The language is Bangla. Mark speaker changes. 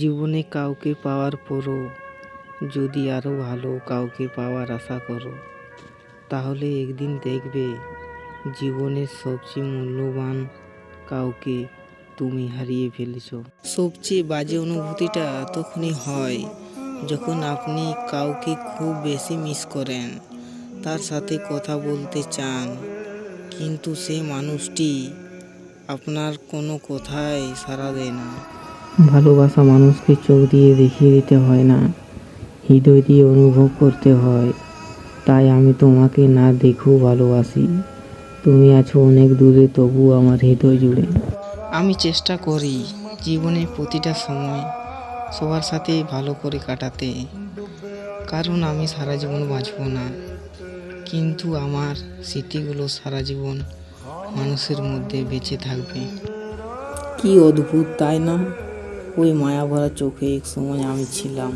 Speaker 1: জীবনে কাউকে পাওয়ার পরও যদি আরও ভালো কাউকে পাওয়ার আশা করো, তাহলে একদিন দেখবে জীবনের সবচেয়ে মূল্যবান কাউকে তুমি হারিয়ে ফেলেছ। সবচেয়ে বাজে অনুভূতিটা তখনই হয় যখন আপনি কাউকে খুব বেশি মিস করেন, তার সাথে কথা বলতে চান, কিন্তু সে মানুষটি আপনার কোনো কথাই সাড়া দেয় না। ভালোবাসা মানুষকে চোখ দিয়ে দেখিয়ে দিতে হয় না হৃদয় দিয়ে অনুভব করতে হয়। তাই আমি তোমাকে না দেখেও ভালোবাসি। তুমি আছো অনেক দূরে তবু আমার হৃদয় জুড়ে। আমি চেষ্টা করি জীবনে প্রতিটা সময় সবার সাথে ভালো করে কাটাতে। কারণ আমি সারা জীবন বাঁচব না। কিন্তু আমার স্মৃতিগুলো সারা জীবন মানুষের মধ্যে বেঁচে থাকবে। কি অদ্ভুত তাই না? ওই মায়া ভরা চোখে এক সময় আমি ছিলাম।